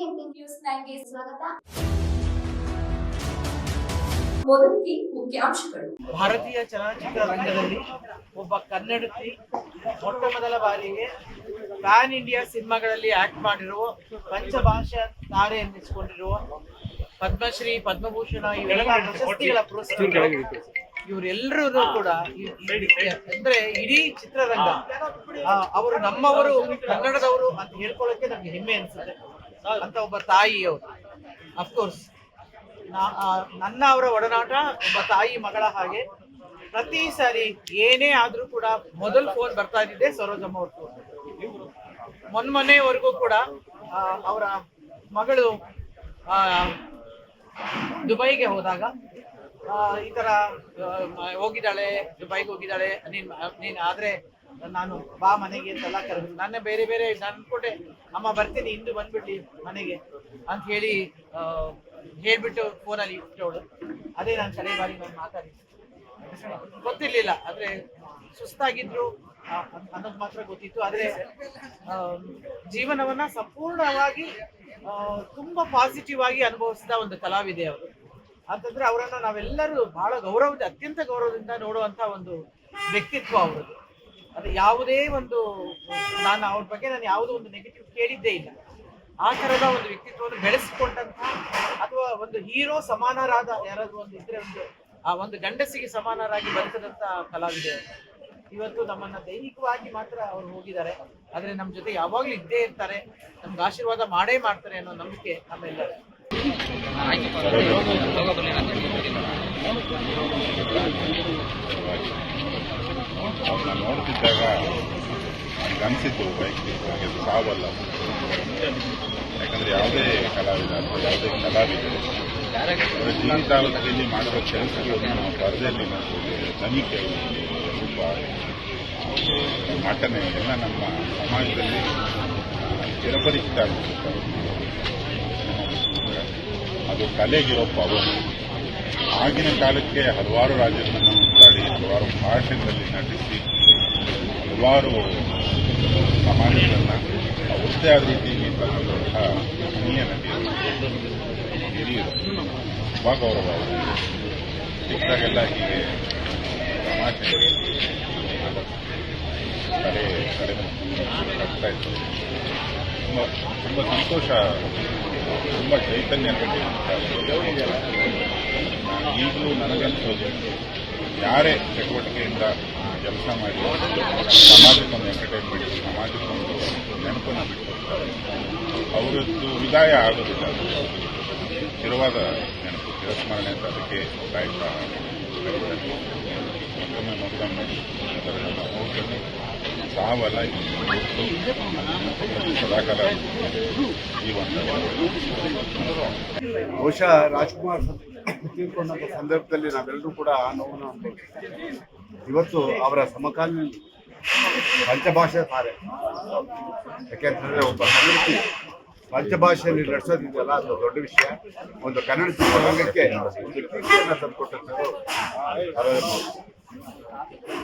ಸ್ವಾಗತ. ಮೊದಲಿಗೆ ಮುಖ್ಯಾಂಶಗಳು. ಭಾರತೀಯ ಚಲನಚಿತ್ರ ರಂಗದಲ್ಲಿ ಒಬ್ಬ ಕನ್ನಡತಿ ಮೊಟ್ಟ ಮೊದಲ ಬಾರಿಗೆ ಪ್ಯಾನ್ ಇಂಡಿಯಾ ಸಿನಿಮಾಗಳಲ್ಲಿ ಆಕ್ಟ್ ಮಾಡಿರುವ ಪಂಚಭಾಷಾ ತಾರೆ ಎನ್ನಿಸಿಕೊಂಡಿರುವ ಪದ್ಮಶ್ರೀ, ಪದ್ಮಭೂಷಣ ಇವೆಲ್ಲ ಇವರೆಲ್ಲರೂ ಕೂಡ ಅಂದ್ರೆ ಇಡೀ ಚಿತ್ರರಂಗ ಅವರು ನಮ್ಮವರು, ಕನ್ನಡದವರು ಅಂತ ಹೇಳ್ಕೊಳ್ಳೋಕೆ ನಮ್ಗೆ ಹೆಮ್ಮೆ ಅನ್ಸುತ್ತೆ. ಅಂತ ಒಬ್ಬ ತಾಯಿ ಅವರು. ಅಫ್ಕೋರ್ಸ್ ನನ್ನ ಅವರ ಒಡನಾಟ ಒಬ್ಬ ತಾಯಿ ಮಗಳ ಹಾಗೆ. ಪ್ರತಿ ಸಾರಿ ಏನೇ ಆದ್ರೂ ಕೂಡ ಮೊದಲು ಫೋನ್ ಬರ್ತಾ ಇದ್ದಿದ್ದೆ ಸರೋಜಮ್ಮ ಅವ್ರ ಫೋನ್ ಮೊನ್ಮೊನ್ನೆವರೆಗೂ ಕೂಡ ಅವರ ಮಗಳು ದುಬೈಗೆ ಹೋದಾಗ ಈ ಆ, ಹೋಗಿದ್ದಾಳೆ ದುಬೈಗೆ ಹೋಗಿದ್ದಾಳೆ ನೀನ್ ನೀನ್ ಆದ್ರೆ ನಾನು ಬಾ ಮನೆಗೆ ಅಂತೆಲ್ಲ ಕರೆದ್ರು. ನಾನೇ ಬೇರೆ ಬೇರೆ ನಾನು ಕೊಟ್ಟೆ ಅಮ್ಮ ಬರ್ತೀನಿ ಇಂದು ಬಂದ್ಬಿಟ್ಟು ಮನೆಗೆ ಅಂತ ಹೇಳಿ ಹೇಳ್ಬಿಟ್ಟು ಫೋನಲ್ಲಿ ಇಟ್ಟವಳು. ಅದೇ ನಾನು ಸರಿ ಬಾರಿ ನಾನು ಮಾತಾಡಿದ್ದೆ ಗೊತ್ತಿರ್ಲಿಲ್ಲ, ಆದ್ರೆ ಸುಸ್ತಾಗಿದ್ರು ಅನ್ನೋದು ಮಾತ್ರ ಗೊತ್ತಿತ್ತು. ಆದ್ರೆ ಜೀವನವನ್ನ ಸಂಪೂರ್ಣವಾಗಿ ತುಂಬಾ ಪಾಸಿಟಿವ್ ಆಗಿ ಅನುಭವಿಸಿದ ಒಂದು ಕಲಾವಿದೆ ಅವರು. ಅಂತಂದ್ರೆ ಅವರನ್ನ ನಾವೆಲ್ಲರೂ ಬಹಳ ಗೌರವದ ಅತ್ಯಂತ ಗೌರವದಿಂದ ನೋಡುವಂತ ಒಂದು ವ್ಯಕ್ತಿತ್ವ ಅವರದ್ದು ಅದು ಯಾವುದೇ ಒಂದು ನಾನು ಅವ್ರ ಬಗ್ಗೆ ನಾನು ಯಾವುದೋ ಒಂದು ನೆಗೆಟಿವ್ ಕೇಳಿದ್ದೇ ಇಲ್ಲ. ಆ ಥರದ ಒಂದು ವ್ಯಕ್ತಿತ್ವವನ್ನು ಬೆಳೆಸಿಕೊಂಡಂತ ಅಥವಾ ಒಂದು ಹೀರೋ ಸಮಾನರಾದ ಯಾರಾದರೂ ಒಂದು ಇದ್ರೆ ಒಂದು, ಆ ಒಂದು ಗಂಡಸಿಗೆ ಸಮಾನರಾಗಿ ಬರ್ತದಂತ ಕಲಾವಿದೆ ಇವತ್ತು ನಮ್ಮನ್ನ ದೈಹಿಕವಾಗಿ ಮಾತ್ರ ಅವ್ರು ಹೋಗಿದ್ದಾರೆ. ಆದ್ರೆ ನಮ್ಮ ಜೊತೆ ಯಾವಾಗ್ಲೂ ಇದ್ದೇ ಇರ್ತಾರೆ. ನಮ್ಗೆ ಆಶೀರ್ವಾದ ಮಾಡೇ ಮಾಡ್ತಾರೆ ಅನ್ನೋ ನಂಬಿಕೆ ನಮ್ಮೆಲ್ಲರೂ. ಅವ್ರನ್ನ ನೋಡ್ತಿದ್ದಾಗ ನನಗನ್ಸಿದ್ದು ವೈಯಕ್ತಿಕವಾಗಿ ಅದು ಸಾವಲ್ಲ ಯಾಕಂದ್ರೆ ಯಾವುದೇ ಕಲಾವಿದ ಅಥವಾ ಯಾವುದೇ ಕಲಾವಿದರು ಅವರ ಜೀವಿತಾವಧಿಯಲ್ಲಿ ಮಾಡಿರೋ ಕೆಲಸಗಳನ್ನು ನಾವು ಪರದೆಯಲ್ಲಿ ನೋಡ್ಬೋದು ತನಿಖೆ ರೂಪ ನಟನೆ ಎಲ್ಲ ನಮ್ಮ ಸಮಾಜದಲ್ಲಿ ಚಿರಪರಿಚಿತ ಅದು ಕಲೆಗಿರೋ ಪವರ್ ಆಗಿನ ಕಾಲಕ್ಕೆ ಹಲವಾರು ರಾಜ್ಯಗಳನ್ನು ಮಾತಾಡಿ ಹಲವಾರು ಭಾಷೆಗಳಲ್ಲಿ ನಟಿಸಿ, ಹಲವಾರು ಸಮಾಜಗಳನ್ನು ಅವಷ್ಟೇ ಆದ ರೀತಿಯಲ್ಲಿ ತಂದಂತಹ ಹಿರಿಯ ನಟಿಯರು, ಹಿರಿಯರು. ತುಂಬ ಗೌರವ ಸಿಕ್ಕಾಗೆಲ್ಲ ಹೀಗೆ ತಮಾಷೆ ಕಡೆ ಕಡೆ ಆಗ್ತಾ ಇತ್ತು. ತುಂಬ ತುಂಬ ಸಂತೋಷ, ತುಂಬ ಚೈತನ್ಯ ಕಂಡಿರುತ್ತಾರೆ ಈಗಲೂ ನನಗನ್ಸೋದು ಯಾರೇ ಚಟುವಟಿಕೆಯಿಂದ ಕೆಲಸ ಮಾಡಿ ಸಮಾಜಕ್ಕೊಂದು ಎಂಟರ್ಟೈನ್ಮೆಂಟ್ ಸಮಾಜಕ್ಕೊಂದು ನೆನಪನ್ನು ಬಿಟ್ಟುಕೊಡ್ತಾರೆ ಅವರದ್ದು ವಿದಾಯ ಆಗೋದಿಲ್ಲ. ಸ್ಥಿರವಾದ ನೆನಪು ಚಿರಸ್ಮರಣೆ ಅಂತ ಅದಕ್ಕೆ ಕಾಯ್ತಾ ಮತ್ತೊಮ್ಮೆ ಮತ್ತೊಮ್ಮೆ ಅದರಲ್ಲೆಲ್ಲ ಹೋಗ್ತಾರೆ ಸಾವಲ್ಲ ಸದಾಕಾಲ ಈ ಒಂದು ಬಹುಶಃ ರಾಜ್ಕುಮಾರ್ ತೀರ್ಕೊಂಡಂತ ಸಂದರ್ಭದಲ್ಲಿ ನಾವೆಲ್ಲರೂ ಕೂಡ ನೋವನ್ನು ಅನುಭವಿಸ್ತೀವಿ. ಇವತ್ತು ಅವರ ಸಮಕಾಲೀನ ಪಂಚಭಾಷೆ ತಾರೆ. ಯಾಕೆಂತಂದ್ರೆ ಒಬ್ಬ ಕನ್ನಡತಿ ಪಂಚಭಾಷೆಯಲ್ಲಿ ನಡೆಸೋದಿದೆಯಲ್ಲ ಅದು ದೊಡ್ಡ ವಿಷಯ. ಒಂದು ಕನ್ನಡ ಚಿತ್ರರಂಗಕ್ಕೆ ಒಂದು ಕೀರ್ತಿಯನ್ನು ತಂದುಕೊಟ್ಟಂಥದ್ದು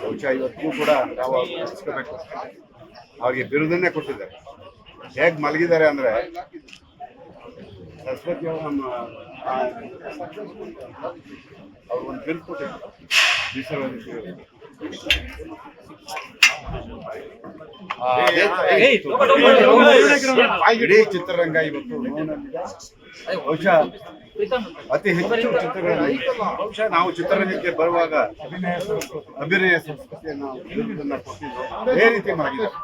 ಬಹುಶಃ ಇವತ್ತಿಗೂ ಕೂಡ ನಾವು ಅವ್ರಿಗೆ ಬಿರುದನ್ನೇ ಕೊಟ್ಟಿದ್ದಾರೆ. ಹೇಗೆ ಮಲಗಿದ್ದಾರೆ ಅಂದರೆ ಸರಸ್ವತಿ ನಮ್ಮ ಅವ್ರು ಒಂದು ಬಿಲ್ ಇಡೀ ಚಿತ್ರರಂಗ ಇವತ್ತು. ಬಹುಶಃ ಅತಿ ಹೆಚ್ಚು ಚಿತ್ರಗಳಲ್ಲಿ ಬಹುಶಃ ನಾವು ಚಿತ್ರರಂಗಕ್ಕೆ ಬರುವಾಗ ಅಭಿನಯ ಸಂಸ್ಕೃತಿಯನ್ನು ಕೊಟ್ಟಿದ್ದು ಅದೇ ರೀತಿ ಮಾಡಿದ್ದಾರೆ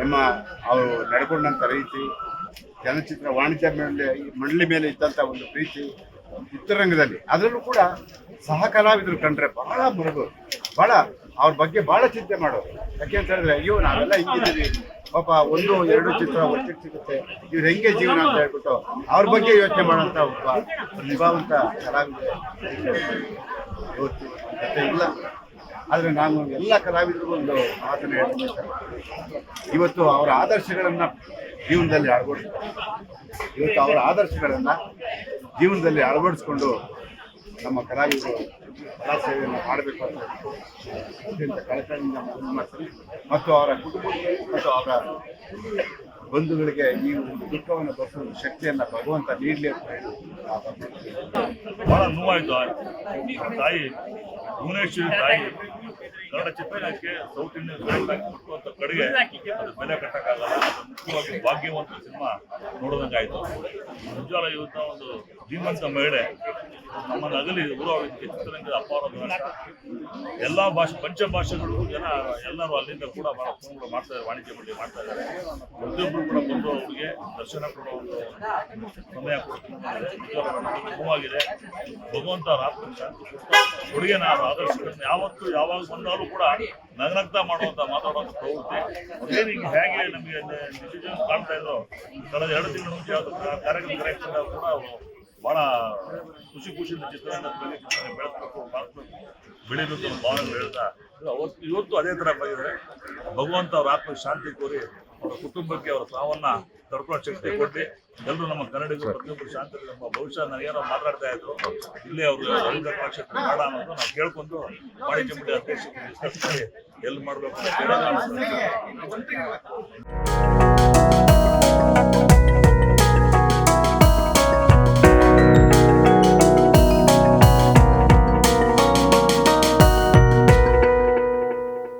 ನಮ್ಮ ಅವರು ನಡ್ಕೊಂಡಂತ ರೀತಿ ಚಲನಚಿತ್ರ ವಾಣಿಜ್ಯ ಮೇಲೆ ಮಂಡಳಿ ಮೇಲೆ ಇದ್ದಂಥ ಒಂದು ಪ್ರೀತಿ ಚಿತ್ರರಂಗದಲ್ಲಿ. ಅದರಲ್ಲೂ ಕೂಡ ಸಹ ಕಲಾವಿದರು ಕಂಡ್ರೆ ಬಹಳ ಮರಗು ಬಹಳ ಅವ್ರ ಬಗ್ಗೆ ಬಹಳ ಚಿಂತೆ ಮಾಡೋರು. ಯಾಕೆ ಅಂತ ಹೇಳಿದ್ರೆ, ಅಯ್ಯೋ, ನಾವೆಲ್ಲ ಹಿಂಗಿದ್ದೀವಿ ಪಾಪ ಒಂದು, ಎರಡು ಚಿತ್ರ ಒಟ್ಟಿಗೆ ಸಿಗುತ್ತೆ. ಇವ್ರು ಹೆಂಗೆ ಜೀವನ ಅಂತ ಹೇಳ್ಬಿಟ್ಟು ಅವ್ರ ಬಗ್ಗೆ ಯೋಚನೆ ಮಾಡೋಂಥ ಒಬ್ಬ ನಿಭಾವಂತ ಕಲಾವಿದ ಇಲ್ಲ. ಆದರೆ ನಾನು ಎಲ್ಲ ಕಲಾವಿದರಿಗೂ ಒಂದು ಮಾತನ್ನು ಹೇಳ್ತೀನಿ. ಇವತ್ತು ಅವರ ಆದರ್ಶಗಳನ್ನ ಜೀವನದಲ್ಲಿ ಅಳವಡಿಸ್ತಾರೆ ಇವತ್ತು ಅವರ ಆದರ್ಶಗಳನ್ನು ಜೀವನದಲ್ಲಿ ಅಳವಡಿಸ್ಕೊಂಡು ನಮ್ಮ ಕಲಾವಿದರು ಕಲಾ ಸೇವೆಯನ್ನು ಮಾಡಬೇಕು ಅಂತ ಅತ್ಯಂತ ಕಳಕಳಿಯಿಂದ ಮನವಿ ಮಾಡ್ತೀನಿ ಮತ್ತು ಅವರ ಕುಟುಂಬ ಮತ್ತು ಅವರ ಬಂಧುಗಳಿಗೆ ಈ ಒಂದು ದುಃಖವನ್ನು ಬರೆಸುವ ಶಕ್ತಿಯನ್ನು ಭಗವಂತ ನೀಡಲಿ ಅಂತ ಹೇಳಿ ಬಹಳ ನೋವಾಯಿತು ತಾಯಿ, ಭುವನೇಶ್ವರಿ ತಾಯಿ, ಕನ್ನಡ ಚಿತ್ರರಂಗಕ್ಕೆ ಸೌತ್ ಇಂಡಿಯನ್ ಕೊಟ್ಟುವಂತ ಕಡೆಗೆ ಬೆಲೆ ಕಟ್ಟಕ್ಕಾಗಲ್ಲ. ಅದು ಭಾಗ್ಯವಂತ ಸಿನಿಮಾ ನೋಡೋದಂಗಾಯ್ತು. ಉಜ್ವಲ ಇವತ್ತ ಒಂದು ಜೀವಂತ ಮಹಿಳೆ. ನಮ್ಮನ್ನು ಅಗಲಿ ಊರವರಿಗೆ ಚಿತ್ರರಂಗದ ಅಪಾರ ಎಲ್ಲ ಎಲ್ಲಾ ಭಾಷೆ, ಪಂಚ ಭಾಷೆಗಳಿಗೂ ಜನ ಎಲ್ಲರೂ ಅಲ್ಲಿಂದ ಕೂಡ ಫೋನ್ಗಳು ಮಾಡ್ತಾ ಇದ್ದಾರೆ, ವಾಣಿಜ್ಯ ಮಂಡಳಿ ಮಾಡ್ತಾ ಇದ್ದಾರೆ. ಪ್ರತಿಯೊಬ್ಬರು ಕೂಡ ಬಂದು ಅವರಿಗೆ ದರ್ಶನ ಕೊಡೋ ಒಂದು ಸಮಯ ನನಗೆ ಭಗವಂತ ರಾತ್ರಿ ಕೊಡುಗೆ ನಾನು ಆದರ್ಶಗಳನ್ನು ಯಾವತ್ತು ಯಾವಾಗ ಬಂದಾಗಲೂ ಕೂಡ ನಗನಗ್ತಾ ಮಾಡುವಂತ ಮಾತಾಡುವಂತ ಪ್ರವೃತ್ತಿ. ಈಗ ಹೇಗೆ ನಮಗೆ ಕಾಣ್ತಾ ಇದ್ರು, ಕಳೆದ ಎರಡು ತಿಂಗಳ ಮುಂಚೆ ಕಾರ್ಯಕ್ರಮ ಕೂಡ ಬಹಳ ಖುಷಿ ಖುಷಿಯಿಂದ ಚಿತ್ರರಂಗದ ಬಗ್ಗೆ ಚಿತ್ರರಂಗ ಬೆಳೆಸ್ಬೇಕು ಬಾಳ್ಸ್ಬೇಕು ಬೆಳಿಬೇಕು ಭಾವನೆ ಹೇಳ್ತಾ ಅವತ್ತು ಇವತ್ತು ಅದೇ ತರ ಬಂದಿದ್ದಾರೆ ಭಗವಂತ ಅವ್ರ ಆತ್ಮ ಶಾಂತಿ ಕೋರಿ ಅವರ ಕುಟುಂಬಕ್ಕೆ ಅವರ ಸಾವನ್ನ ತಡ್ಕೊಳ್ಳೋ ಶಕ್ತಿ ಕೊಟ್ಟು ಎಲ್ಲರೂ ನಮ್ಮ ಕನ್ನಡಿಗರು ಪ್ರತಿಯೊಬ್ಬರು ಶಾಂತಿ ನಮ್ಮ ಭವಿಷ್ಯ ನನಗೇನೋ ಮಾತಾಡ್ತಾ ಇದ್ರು, ಇಲ್ಲೇ ಅವರು ಮಾಡ ಬೇಡ ಅನ್ನೋದು ನಾವು ಕೇಳ್ಕೊಂಡು ವಾಣಿಜ್ಯ ಮಂಡಳಿ ಅಧ್ಯಕ್ಷ ಡಿಸ್ಕಸ್ ಮಾಡಿ ಎಲ್ಲಿ ಮಾಡಬೇಕು.